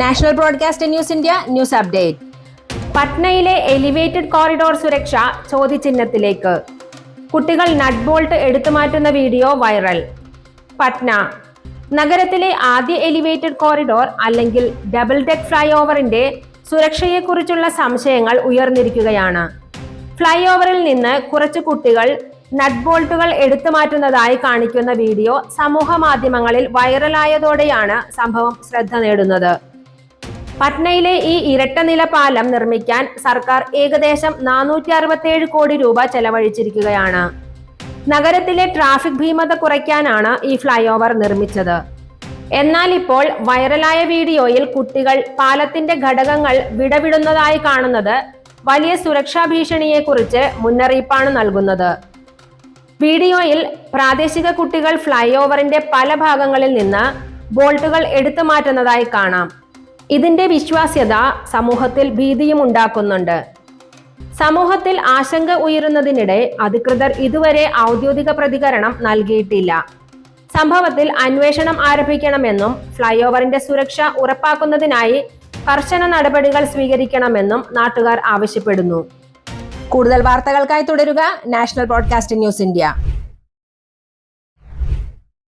National broadcast news India news update പട്നയിലെ elevated corridor സുരക്ഷ ചോദ്യചിഹ്നത്തിലേക്ക്. കുട്ടികൾ നട്ട് ബോൾട്ട് എടുത്തുമാറ്റുന്ന വീഡിയോ വൈറൽ പട്ന. നഗരത്തിലെ ആദ്യ എലിവേറ്റഡ് കോറിഡോർ അല്ലെങ്കിൽ ഡബിൾ ഡെക്ക് ഫ്ലൈ ഓവറിന്റെ സുരക്ഷയെക്കുറിച്ചുള്ള സംശയങ്ങൾ ഉയർന്നിരിക്കുകയാണ്. ഫ്ലൈ ഓവറിൽ നിന്ന് കുറച്ച് കുട്ടികൾ നട്ട് ബോൾട്ടുകൾ എടുത്തു മാറ്റുന്നതായി കാണിക്കുന്ന വീഡിയോ സമൂഹ മാധ്യമങ്ങളിൽ വൈറലായതോടെയാണ് സംഭവം ശ്രദ്ധ നേടുന്നത്. പട്നയിലെ ഈ ഇരട്ടനില പാലം നിർമ്മിക്കാൻ സർക്കാർ ഏകദേശം നാനൂറ്റി അറുപത്തിയേഴ് കോടി രൂപ ചെലവഴിച്ചിരിക്കുകയാണ്. നഗരത്തിലെ ട്രാഫിക് ഭീമത കുറയ്ക്കാനാണ് ഈ ഫ്ലൈ ഓവർ നിർമ്മിച്ചത്. എന്നാൽ ഇപ്പോൾ വൈറലായ വീഡിയോയിൽ കുട്ടികൾ പാലത്തിന്റെ ഘടകങ്ങൾ വിടവിടുന്നതായി കാണുന്നത് വലിയ സുരക്ഷാ ഭീഷണിയെക്കുറിച്ച് മുന്നറിയിപ്പാണ് നൽകുന്നത്. വീഡിയോയിൽ പ്രാദേശിക കുട്ടികൾ ഫ്ലൈ ഓവറിന്റെ പല ഭാഗങ്ങളിൽ നിന്ന് ബോൾട്ടുകൾ എടുത്തു മാറ്റുന്നതായി കാണാം. ഇതിന്റെ വിശ്വാസ്യത സമൂഹത്തിൽ ഭീതിയും ഉണ്ടാക്കുന്നുണ്ട്. സമൂഹത്തിൽ ആശങ്ക ഉയരുന്നതിനിടെ അധികൃതർ ഇതുവരെ ഔദ്യോഗിക പ്രതികരണം നൽകിയിട്ടില്ല. സംഭവത്തിൽ അന്വേഷണം ആരംഭിക്കണമെന്നും ഫ്ലൈ ഓവറിന്റെ സുരക്ഷ ഉറപ്പാക്കുന്നതിനായി കർശന നടപടികൾ സ്വീകരിക്കണമെന്നും നാട്ടുകാർ ആവശ്യപ്പെടുന്നു. കൂടുതൽ വാർത്തകൾക്കായി തുടരുക നാഷണൽ ബ്രോഡ്കാസ്റ്റിംഗ് ന്യൂസ് ഇന്ത്യ.